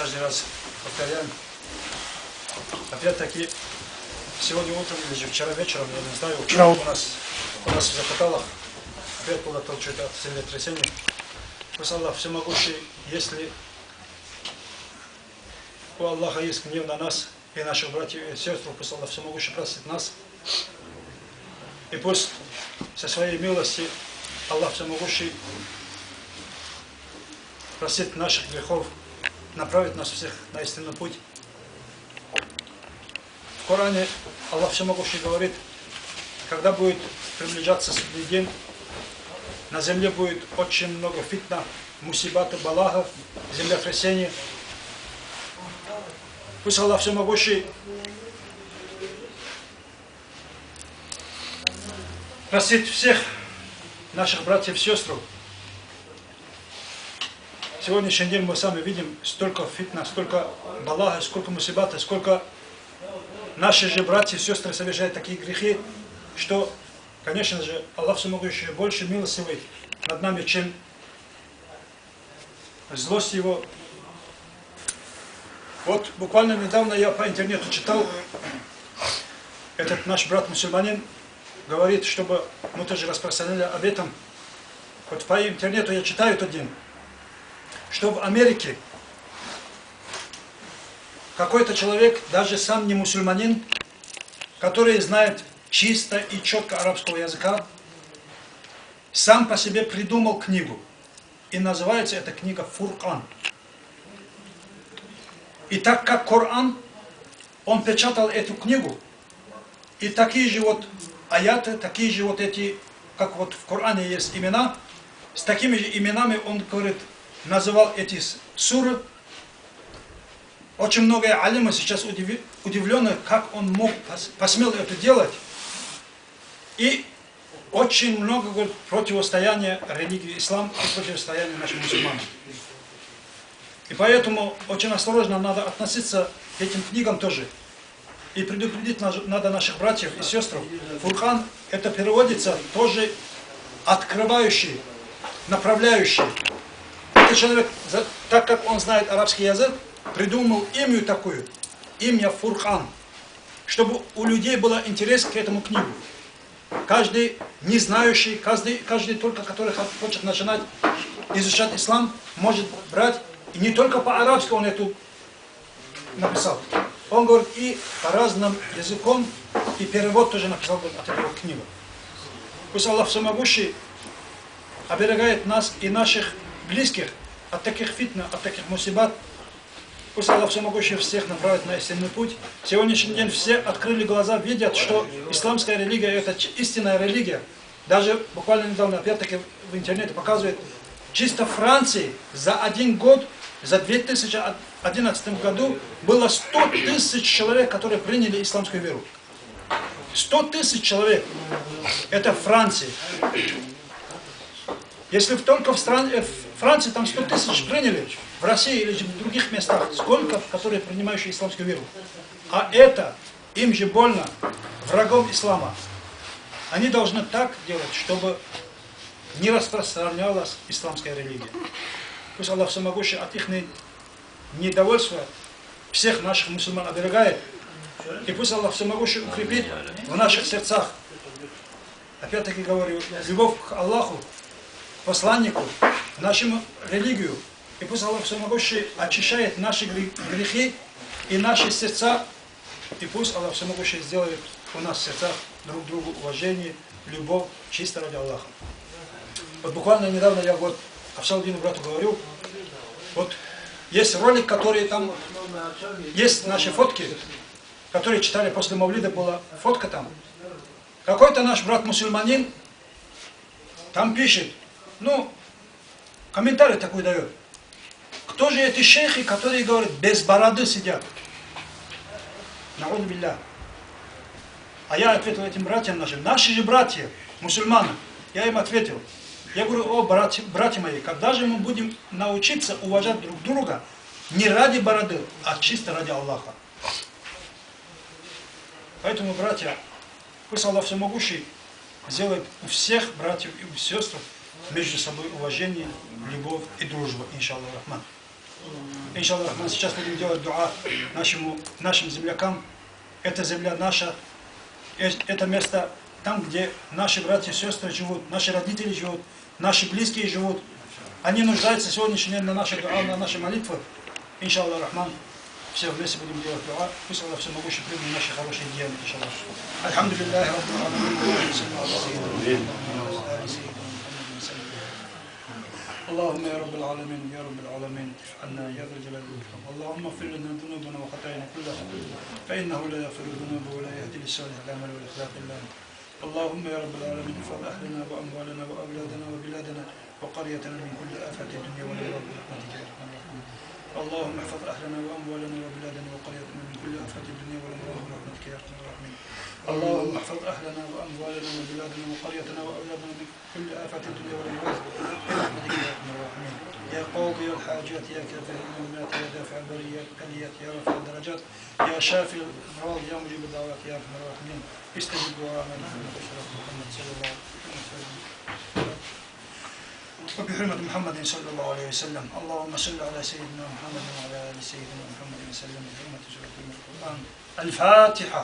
каждый раз повторяем. Опять-таки, сегодня утром или же вчера вечером, я не знаю, Вчера у нас, у нас в Закаталах опять было что-то от землетрясения. Пусть Аллах всемогущий, если у Аллаха есть гнев на нас и наших братьев и сестер, пусть Аллах всемогущий простит нас. И пусть со своей милости Аллах всемогущий простит наших грехов, направит нас всех на истинный путь. В Коране Аллах Всемогущий говорит, когда будет приближаться судный день, на земле будет очень много фитна, мусибата, балага, землетрясения. Пусть Аллах Всемогущий простит всех наших братьев и сестр. Сегодняшний день мы сами видим столько фитна, столько балага, сколько мусибата, сколько наши же братья и сестры совершают такие грехи, что, конечно же, Аллах Всемогущий больше милостивый над нами, чем злость его. Вот буквально недавно я по интернету читал, этот наш брат-мусульманин говорит, чтобы мы тоже распространяли об этом. Вот по интернету я читаю этот день, что в Америке какой-то человек, даже сам не мусульманин, который знает чисто и четко арабского языка, сам по себе придумал книгу. И называется эта книга Фуркан. И так как Коран, он печатал эту книгу, и такие же вот аяты, такие же вот эти, как вот в Коране есть имена, с такими же именами он, говорит, называл эти суры. Очень многие алимы сейчас удивлены, как он мог, посмел это делать. И очень много говорит, противостояния религии ислам и противостояния нашим мусульманам. И поэтому очень осторожно надо относиться к этим книгам тоже. И предупредить надо наших братьев и сестр. Фурхан, это переводится тоже открывающий, направляющий. Этот человек, так как он знает арабский язык, придумал имя такую, имя Фурхан, чтобы у людей был интерес к этому книгу. Каждый не знающий, каждый, каждый только, который хочет начинать изучать ислам, может брать, и не только по-арабски он эту написал. Он говорит и по разным языкам, и перевод тоже написал говорит, от этого книги. Пусть Аллах Всемогущий оберегает нас и наших близких от таких фитна, от таких мусибат. Пусть Аллах Всемогущий всех направит на истинный путь. Сегодняшний день все открыли глаза, видят, что исламская религия это истинная религия. Даже буквально недавно, опять-таки в интернете показывает, чисто в Франции за один год, за 2011 году было 100 тысяч человек, которые приняли исламскую веру. 100 тысяч человек. Это Франция. Если только в, стране, в Франции там 100 тысяч приняли, в России или в других местах, сколько, которые принимающие исламскую веру. А это им же больно, врагом ислама. Они должны так делать, чтобы не распространялась исламская религия. Пусть Аллах Всемогущий от их недовольства всех наших мусульман оберегает. И пусть Аллах Всемогущий укрепит в наших сердцах. Опять-таки говорю, любовь к Аллаху, посланнику, нашему религию. И пусть Аллах Всемогущий очищает наши грехи и наши сердца. И пусть Аллах Всемогущий сделает у нас в сердцах друг другу уважение, любовь, чисто ради Аллаха. Вот буквально недавно я вот Авшалдину брату говорю, вот есть ролик, который там, есть наши фотки, которые читали после Мавлида, была фотка там. Какой-то наш брат-мусульманин там пишет, ну, комментарий такой дает. Кто же эти шейхи, которые говорят, без бороды сидят? Науд билля. А я ответил этим братьям нашим, наши же братья, мусульманы. Я им ответил, я говорю, о, братья, братья мои, когда же мы будем научиться уважать друг друга не ради бороды, а чисто ради Аллаха. Поэтому, братья, пусть Аллах Всемогущий сделает у всех братьев и у сестр между собой уважение, любовь и дружбу, иншаллах рахман. Иншаллах, Рахман, сейчас будем делать дуа нашему, нашим землякам. Это земля наша, это место там, где наши братья и сестры живут, наши родители живут, наши близкие живут. Они нуждаются сегодняшний день на наши дуа, на наши молитвы. Иншаллах, Рахман, все вместе будем делать дуа. Пусть Аллах всемогущий примет наши хорошие деяния, иншаллах. Альхамдулиллах, Раббил аламин. اللهم يا رب العالمين يا رب العالمين عنا يا ذا الجلال والإكرام. اللهم اغفر لنا ذنوبنا وخطايانا كلها. فإنه لا يغفر الذنوب ولا يهدي للصالح الأعمال والأخلاق إلا أنت اللهم يا رب العالمين احفظ أهلنا وأموالنا وأولادنا وبلادنا وقريتنا من كل آفات الدنيا والأمراض برحمتك يا أرحم الراحمين. اللهم احفظ أهلنا وأموالنا وبلادنا وقريتنا من كل آفات الدنيا والأمراض برحمتك يا أرحم الراحمين. اللهم احفظ أهلنا وأموالنا وبلادنا وقريتنا وأولادنا من كل آفات الدنيا والأمراض برحمتك يا أرحم الراحمين. يا قاضي الحاجات يا كافر المؤمنات يا دافع البريات يا رافع الدرجات يا شافي الأمراض يا مجيب الدعوات يا أرحم الراحمين. استجب دعاءنا محمد صلى الله عليه وسلم. وبحرمة محمد صلى الله عليه وسلم. اللهم صل على سيدنا محمد وعلى آل سيدنا محمد وسلم. بحرمة سورة القرآن الفاتحة.